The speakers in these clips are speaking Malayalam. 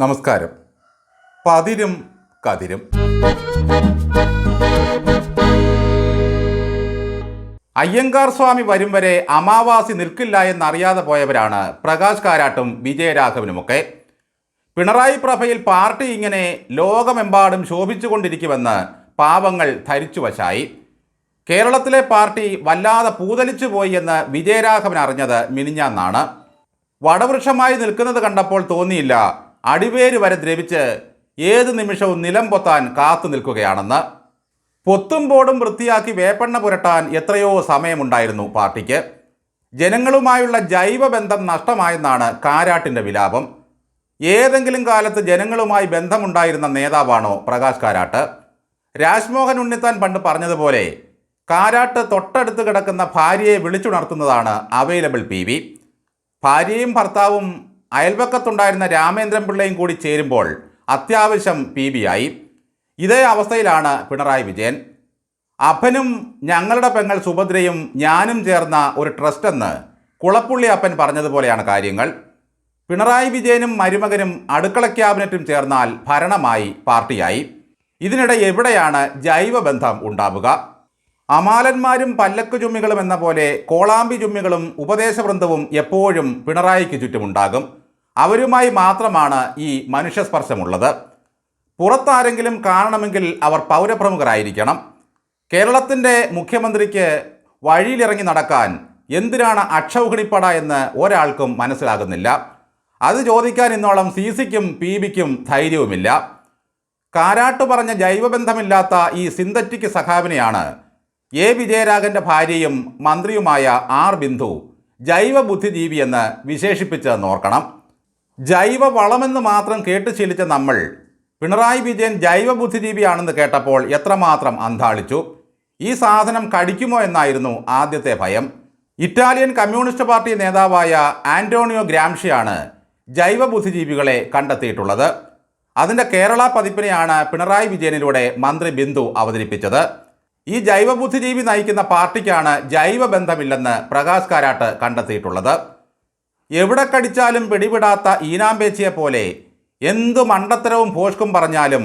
നമസ്കാരം. പതിരും കതിരും. അയ്യങ്കാർ സ്വാമി വരും വരെ അമാവാസി നിൽക്കില്ല എന്നറിയാതെ പോയവരാണ് പ്രകാശ് കാരാട്ടും വിജയരാഘവനുമൊക്കെ പിണറായി പ്രഭയിൽ പാർട്ടി ഇങ്ങനെ ലോകമെമ്പാടും ശോഭിച്ചുകൊണ്ടിരിക്കുമെന്ന് പാവങ്ങൾ ധരിച്ചു വശായി കേരളത്തിലെ പാർട്ടി വല്ലാതെ പൂതലിച്ചു പോയി എന്ന് വിജയരാഘവൻ അറിഞ്ഞത് മിനിഞ്ഞാന്നാണ്. വടവൃക്ഷമായി നിൽക്കുന്നത് കണ്ടപ്പോൾ തോന്നിയില്ല അടിവേര് വരെ ദ്രവിച്ച് ഏത് നിമിഷവും നിലം പൊത്താൻ കാത്തു നിൽക്കുകയാണെന്ന്. പൊത്തും ബോർഡും വൃത്തിയാക്കി വേപ്പെണ്ണ പുരട്ടാൻ എത്രയോ സമയമുണ്ടായിരുന്നു പാർട്ടിക്ക്. ജനങ്ങളുമായുള്ള ജൈവ ബന്ധം നഷ്ടമായെന്നാണ് കാരാട്ടിന്റെ വിലാപം. ഏതെങ്കിലും കാലത്ത് ജനങ്ങളുമായി ബന്ധമുണ്ടായിരുന്ന നേതാവാണോ പ്രകാശ് കാരാട്ട്? രാജ്മോഹൻ ഉണ്ണിത്താൻ പണ്ട് പറഞ്ഞതുപോലെ കാരാട്ട് തൊട്ടടുത്ത് കിടക്കുന്ന ഭാര്യയെ വിളിച്ചുണർത്തുന്നതാണ് അവൈലബിൾ പി വി. ഭാര്യയും ഭർത്താവും അയൽപക്കത്തുണ്ടായിരുന്ന രാമേന്ദ്രൻ പിള്ളയും കൂടി ചേരുമ്പോൾ അത്യാവശ്യം പി ബി ആയി. ഇതേ അവസ്ഥയിലാണ് പിണറായി വിജയൻ. അപ്പനും ഞങ്ങളുടെ പെങ്ങൾ സുഭദ്രയും ഞാനും ചേർന്ന ഒരു ട്രസ്റ്റ് എന്ന് കുളപ്പുള്ളി അപ്പൻ പറഞ്ഞതുപോലെയാണ് കാര്യങ്ങൾ. പിണറായി വിജയനും മരുമകനും അടുക്കള ക്യാബിനറ്റും ചേർന്നാൽ ഭരണമായി പാർട്ടിയായി. ഇതിനിടെ എവിടെയാണ് ജൈവബന്ധം ഉണ്ടാവുക? അമാലന്മാരും പല്ലക്ക് ചുമ്മികളും എന്ന പോലെ കോളാമ്പി ചുമ്മികളും ഉപദേശവൃന്ദവും എപ്പോഴും പിണറായിക്ക് ചുറ്റുമുണ്ടാകും. അവരുമായി മാത്രമാണ് ഈ മനുഷ്യസ്പർശമുള്ളത്. പുറത്താരെങ്കിലും കാണണമെങ്കിൽ അവർ പൗരപ്രമുഖരായിരിക്കണം. കേരളത്തിന്റെ മുഖ്യമന്ത്രിക്ക് വഴിയിലിറങ്ങി നടക്കാൻ എന്തിനാണ് അക്ഷൗഹിണിപ്പട എന്ന് ഒരാൾക്കും മനസ്സിലാകുന്നില്ല. അത് ചോദിക്കാൻ ഇന്നോളം സി സിക്കും പി ബിക്കും ധൈര്യവുമില്ല. കാരാട്ട് പറഞ്ഞ ജൈവബന്ധമില്ലാത്ത ഈ സിന്തറ്റിക് സഖാവിനെയാണ് എ വിജയരാഘന്റെ ഭാര്യയും മന്ത്രിയുമായ ആർ ബിന്ദു ജൈവ വിശേഷിപ്പിച്ച് ഓർക്കണം. ജൈവ വളമെന്ന് മാത്രം കേട്ട് ശീലിച്ച നമ്മൾ പിണറായി വിജയൻ ജൈവ ബുദ്ധിജീവിയാണെന്ന് കേട്ടപ്പോൾ എത്രമാത്രം അന്താളിച്ചു ഈ സാധനം കടിക്കുമോ എന്നായിരുന്നു ആദ്യത്തെ ഭയം. ഇറ്റാലിയൻ കമ്മ്യൂണിസ്റ്റ് പാർട്ടി നേതാവായ ആന്റോണിയോ ഗ്രാംഷിയാണ് ജൈവ ബുദ്ധിജീവികളെ കണ്ടെത്തിയിട്ടുള്ളത്. അതിന്റെ കേരള പതിപ്പിനെയാണ് പിണറായി വിജയനിലൂടെ മന്ത്രി ബിന്ദു അവതരിപ്പിച്ചത്. ഈ ജൈവ ബുദ്ധിജീവി നയിക്കുന്ന പാർട്ടിക്കാണ് ജൈവ ബന്ധമില്ലെന്ന് പ്രകാശ് കാരാട്ട് കണ്ടെത്തിയിട്ടുള്ളത്. എവിടെ കടിച്ചാലും പിടിവിടാത്ത ഈനാമ്പേച്ചിയെ പോലെ എന്തു മണ്ടത്തരവും ഭോഷ്കും പറഞ്ഞാലും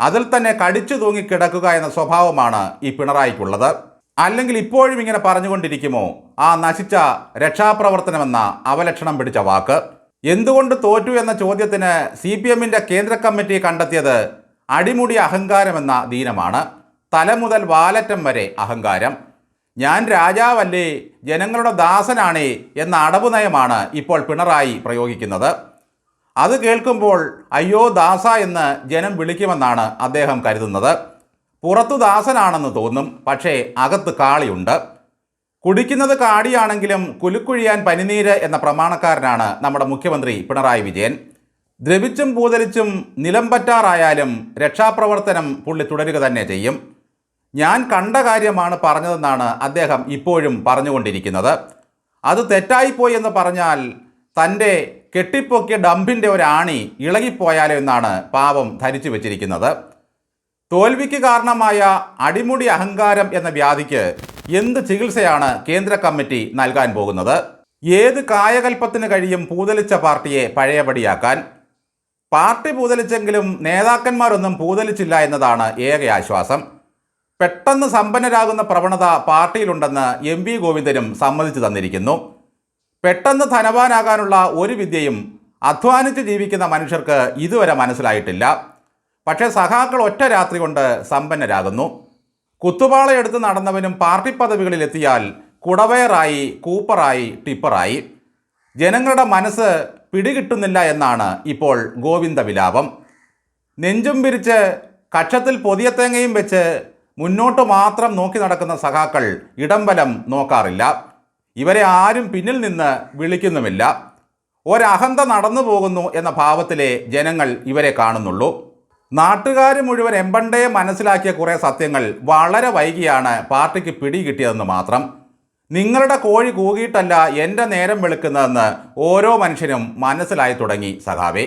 അതിൽ തന്നെ കടിച്ചു തൂങ്ങിക്കിടക്കുക എന്ന സ്വഭാവമാണ് ഈ പിണറായിക്കുള്ളത്. അല്ലെങ്കിൽ ഇപ്പോഴും ഇങ്ങനെ പറഞ്ഞുകൊണ്ടിരിക്കുമോ? ആ നശിച്ച രക്ഷാപ്രവർത്തനമെന്ന അവലക്ഷണം പിടിച്ച വാക്ക്. എന്തുകൊണ്ട് തോറ്റു എന്ന ചോദ്യത്തിന് സി പി എമ്മിന്റെ കേന്ദ്ര കമ്മിറ്റി കണ്ടെത്തിയത് അടിമുടി അഹങ്കാരമെന്ന ദീനമാണ്. തല മുതൽ വാലറ്റം വരെ അഹങ്കാരം. ഞാൻ രാജാവല്ലേ ജനങ്ങളുടെ ദാസനാണേ എന്ന അടവ് നയമാണ് ഇപ്പോൾ പിണറായി പ്രയോഗിക്കുന്നത്. അത് കേൾക്കുമ്പോൾ അയ്യോ ദാസ എന്ന് ജനം വിളിക്കുമെന്നാണ് അദ്ദേഹം കരുതുന്നത്. പുറത്തു ദാസനാണെന്ന് തോന്നും പക്ഷേ അകത്ത് കാളിയുണ്ട്. കുടിക്കുന്നത് കാടിയാണെങ്കിലും കുലുക്കുഴിയാൻ പനിനീര് എന്ന പ്രമാണക്കാരനാണ് നമ്മുടെ മുഖ്യമന്ത്രി പിണറായി വിജയൻ. ദ്രവിച്ചും പൂതലിച്ചും നിലം പറ്റാറായാലും രക്ഷാപ്രവർത്തനം പുള്ളി തുടരുക തന്നെ ചെയ്യും. ഞാൻ കണ്ട കാര്യമാണ് പറഞ്ഞതെന്നാണ് അദ്ദേഹം ഇപ്പോഴും പറഞ്ഞുകൊണ്ടിരിക്കുന്നത്. അത് തെറ്റായിപ്പോയി എന്ന് പറഞ്ഞാൽ തന്റെ കെട്ടിപ്പൊക്കിയ ഡംപിന്റെ ഒരാണി ഇളകിപ്പോയാലോ എന്നാണ് പാവം ധരിച്ചു വച്ചിരിക്കുന്നത്. തോൽവിക്ക് കാരണമായ അടിമുടി അഹങ്കാരം എന്ന വ്യാധിക്ക് എന്ത് ചികിത്സയാണ് കേന്ദ്ര കമ്മിറ്റി നൽകാൻ പോകുന്നത്? ഏത് കായകൽപ്പത്തിന് കഴിയും പൂതലിച്ച പാർട്ടിയെ പഴയപടിയാക്കാൻ? പാർട്ടി പൂതലിച്ചെങ്കിലും നേതാക്കന്മാരൊന്നും പൂതലിച്ചില്ല എന്നതാണ് ഏക ആശ്വാസം. പെട്ടെന്ന് സമ്പന്നരാകുന്ന പ്രവണത പാർട്ടിയിലുണ്ടെന്ന് എം വി ഗോവിന്ദനും സമ്മതിച്ചു തന്നിരിക്കുന്നു. പെട്ടെന്ന് ധനവാനാകാനുള്ള ഒരു വിദ്യയും അധ്വാനിച്ച് ജീവിക്കുന്ന മനുഷ്യർക്ക് ഇതുവരെ മനസ്സിലായിട്ടില്ല. പക്ഷേ സഖാക്കൾ ഒറ്റ രാത്രി കൊണ്ട് സമ്പന്നരാകുന്നു. കുത്തുപാളയെടുത്ത് നടന്നവനും പാർട്ടി പദവികളിലെത്തിയാൽ കുടവയറായി കൂപ്പറായി ടിപ്പറായി. ജനങ്ങളുടെ മനസ്സ് പിടികിട്ടുന്നില്ല എന്നാണ് ഇപ്പോൾ ഗോവിന്ദ വിലാപം. നെഞ്ചും പിരിച്ച് കക്ഷത്തിൽ പൊതിയ തേങ്ങയും വെച്ച് മുന്നോട്ട് മാത്രം നോക്കി നടക്കുന്ന സഖാക്കൾ ഇടംബലം നോക്കാറില്ല. ഇവരെ ആരും പിന്നിൽ നിന്ന് വിളിക്കുന്നുമില്ല. ഒരഹന്ത നടന്നു പോകുന്നു എന്ന ഭാവത്തിലെ ജനങ്ങൾ ഇവരെ കാണുന്നുള്ളൂ. നാട്ടുകാർ മുഴുവൻ എമ്പണ്ടേ മനസ്സിലാക്കിയ കുറേ സത്യങ്ങൾ വളരെ വൈകിയാണ് പാർട്ടിക്ക് പിടി കിട്ടിയതെന്ന് മാത്രം. നിങ്ങളുടെ കോഴി കൂകിയിട്ടല്ല എന്റെ നേരം വെളുക്കുന്നതെന്ന് ഓരോ മനുഷ്യനും മനസ്സിലായി തുടങ്ങി സഖാവേ.